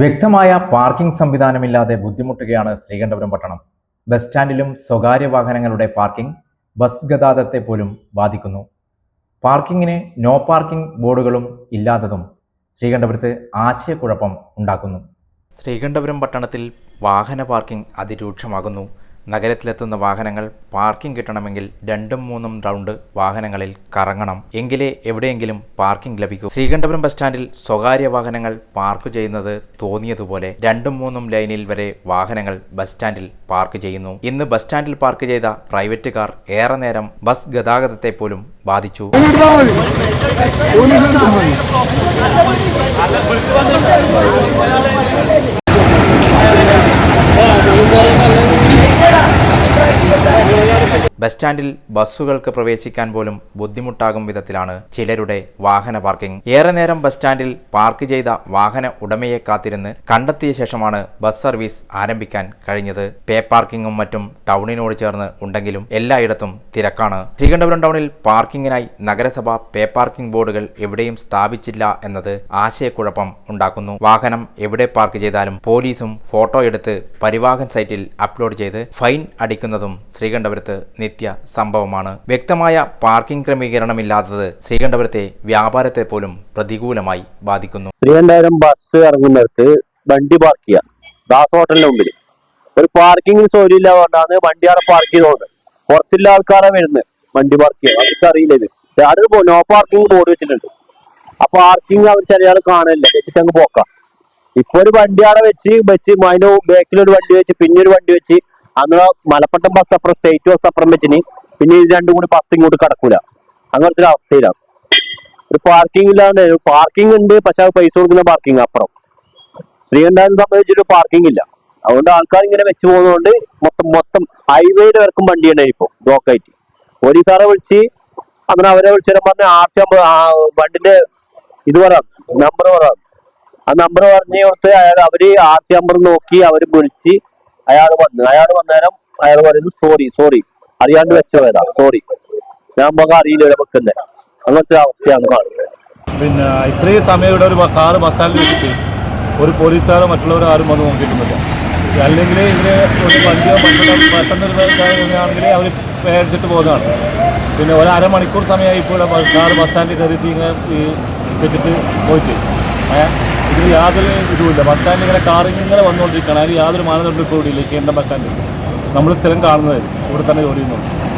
വ്യക്തമായ പാർക്കിംഗ് സംവിധാനമില്ലാതെ ബുദ്ധിമുട്ടുകയാണ് ശ്രീകണ്ഠപുരം പട്ടണം. ബസ് സ്റ്റാൻഡിലും സ്വകാര്യ വാഹനങ്ങളുടെ പാർക്കിംഗ് ബസ് ഗതാഗതത്തെ പോലും ബാധിക്കുന്നു. പാർക്കിങ്ങിന് നോ പാർക്കിംഗ് ബോർഡുകളും ഇല്ലാത്തതും ശ്രീകണ്ഠപുരത്ത് ആശയക്കുഴപ്പം ഉണ്ടാക്കുന്നു. ശ്രീകണ്ഠപുരം പട്ടണത്തിൽ വാഹന പാർക്കിംഗ് അതിരൂക്ഷമാകുന്നു. നഗരത്തിലെത്തുന്ന വാഹനങ്ങൾ പാർക്കിംഗ് കിട്ടണമെങ്കിൽ രണ്ടും മൂന്നും റൗണ്ട് വാഹനങ്ങളിൽ കറങ്ങണം. എങ്കിലേ എവിടെയെങ്കിലും പാർക്കിംഗ് ലഭിക്കൂ. ശ്രീകണ്ഠപുരം ബസ് സ്റ്റാൻഡിൽ സ്വകാര്യ വാഹനങ്ങൾ പാർക്ക് ചെയ്യുന്നത് തോന്നിയതുപോലെ രണ്ടും മൂന്നും ലൈനിൽ വരെ വാഹനങ്ങൾ ബസ് സ്റ്റാൻഡിൽ പാർക്ക് ചെയ്യുന്നു. ഇന്ന് ബസ് സ്റ്റാൻഡിൽ പാർക്ക് ചെയ്ത പ്രൈവറ്റ് കാർ ഏറെ നേരം ബസ് ഗതാഗതത്തെ പോലും ബാധിച്ചു. ബസ് സ്റ്റാൻഡിൽ ബസ്സുകൾക്ക് പ്രവേശിക്കാൻ പോലും ബുദ്ധിമുട്ടാകും വിധത്തിലാണ് ചിലരുടെ വാഹന പാർക്കിംഗ്. ഏറെ നേരം ബസ് സ്റ്റാൻഡിൽ പാർക്ക് ചെയ്ത വാഹന ഉടമയെ കാത്തിരുന്ന് കണ്ടെത്തിയ ശേഷമാണ് ബസ് സർവീസ് ആരംഭിക്കാൻ കഴിഞ്ഞത്. പേ പാർക്കിങ്ങും മറ്റും ടൗണിനോട് ചേർന്ന് ഉണ്ടെങ്കിലും എല്ലായിടത്തും തിരക്കാണ്. ശ്രീകണ്ഠപുരം ടൗണിൽ പാർക്കിങ്ങിനായി നഗരസഭ പേ പാർക്കിംഗ് ബോർഡുകൾ എവിടെയും സ്ഥാപിച്ചില്ല എന്നത് ആശയക്കുഴപ്പം ഉണ്ടാക്കുന്നു. വാഹനം എവിടെ പാർക്ക് ചെയ്താലും പോലീസും ഫോട്ടോ എടുത്ത് പരിവാഹൻ സൈറ്റിൽ അപ്ലോഡ് ചെയ്ത് ഫൈൻ അടിക്കുന്നതും ശ്രീകണ്ഠപുരത്ത് നിത്യ സംഭവമാണ്. വ്യക്തമായ പാർക്കിംഗ് ക്രമീകരണമില്ലാത്തത് ശ്രീകണ്ഠപുരത്തെ വ്യാപാരത്തെ പോലും പ്രതികൂലമായി ബാധിക്കുന്നു. ശ്രീകണ്ഠപുരം ബസ് ഇറങ്ങുന്നിടത്ത് വണ്ടി പാർക്ക് ചെയ്യാം. ദാസ് ഹോട്ടലിന്റെ മുമ്പിൽ ഒരു പാർക്കിംഗ് സൗകര്യമില്ല കൊണ്ടാണ് വണ്ടി അവിടെ പാർക്ക് ചെയ്തോണ്ട്. പുറത്തുള്ള ആൾക്കാരെ വരുന്നത് വണ്ടി പാർക്ക് ചെയ്യാം അവർക്ക് അറിയില്ല ഇത് അവിടെ നോ പാർക്കിംഗ് ബോർഡ് വെച്ചിട്ടുണ്ട്. ആ പാർക്കിംഗ് അവർ ചില ആൾ കാണില്ല വെച്ചിട്ട് അങ്ങ് പോക്കാം. ഇപ്പൊ ഒരു വണ്ടി അവിടെ വെച്ച് വെച്ച് അതിന്റെ ബാക്കിൽ ഒരു വണ്ടി വെച്ച് പിന്നെ ഒരു വണ്ടി വെച്ച് അന്ന് മലപ്പട്ടം ബസ് അപ്പുറം സ്റ്റേറ്റ് ബസ് അപ്പുറം വെച്ചിന്. പിന്നെ ഇത് രണ്ടും കൂടി ബസ് ഇങ്ങോട്ട് കടക്കൂല. അങ്ങനത്തെ ഒരു അവസ്ഥയിലാണ് ഒരു പാർക്കിംഗ് ഇല്ലാണ്ട് പാർക്കിംഗ് ഉണ്ട് പക്ഷെ അത് പൈസ കൊടുക്കുന്ന പാർക്കിംഗ് അപ്പുറം. ശ്രീകണ്ഠാനെ സംബന്ധിച്ചൊരു പാർക്കിംഗ് ഇല്ല. അതുകൊണ്ട് ആൾക്കാർ ഇങ്ങനെ വെച്ച് പോകുന്നതുകൊണ്ട് മൊത്തം മൊത്തം ഹൈവേയിൽ വരക്കും വണ്ടി ഉണ്ടായി ഇപ്പൊ ബ്ലോക്ക് ആയിട്ട്. പോലീസുകാരെ വിളിച്ച് അങ്ങനെ അവരെ വിളിച്ചാൽ പറഞ്ഞ ആർ സി വണ്ടിന്റെ ഇത് പറയാം നമ്പർ പറയാം ആ നമ്പർ പറഞ്ഞു കൊടുത്ത് അയാൾ അവർ ആർ സി നമ്പർ നോക്കി അവർ വിളിച്ച് അയാൾ വന്നു അയാൾ വന്നേരം അയാൾ പറയുന്നു സോറി സോറി അറിയാണ്ട് വെച്ചോയതാ സോറി ഞാൻ നമുക്ക് അറിയില്ല വെക്കുന്നേ അങ്ങനത്തെ അവസ്ഥയാണ് കാണുന്നത്. പിന്നെ ഇത്രയും സമയം ഇവിടെ ഒരു കാറ് ബസ് സ്റ്റാൻഡിൽ വെച്ചിട്ട് ഒരു പോലീസുകാരോ മറ്റുള്ളവരോ ആരും വന്ന് നോക്കിയിട്ടൊന്നുമില്ല. അല്ലെങ്കിൽ ഇവർ ഒരു വണ്ടിയോ പെട്ടെന്ന് ആണെങ്കിൽ അവർ പേടിച്ചിട്ട് പോകുന്നതാണ്. പിന്നെ ഒരു അരമണിക്കൂർ സമയമായി ഇപ്പോൾ ഇവിടെ കാറ് ബസ് സ്റ്റാൻഡിൽ കയറിയിട്ട് ഇങ്ങനെ ഈ വെച്ചിട്ട് പോയിട്ട്. ഏഹ് ഇതിന് യാതൊരു ഇതുമില്ല. ബക്കാൻ ഇങ്ങനെ കാറിങ് ഇങ്ങനെ വന്നുകൊണ്ടിരിക്കുകയാണ്. അതിന് യാതൊരു മാനദണ്ഡം ഇല്ല. കേന്ദ്ര ബസ് നമ്മൾ സ്ഥിരം കാണുന്നതായിരിക്കും ഇവിടെ തന്നെ ജോലി ചെയ്യുന്നുണ്ട്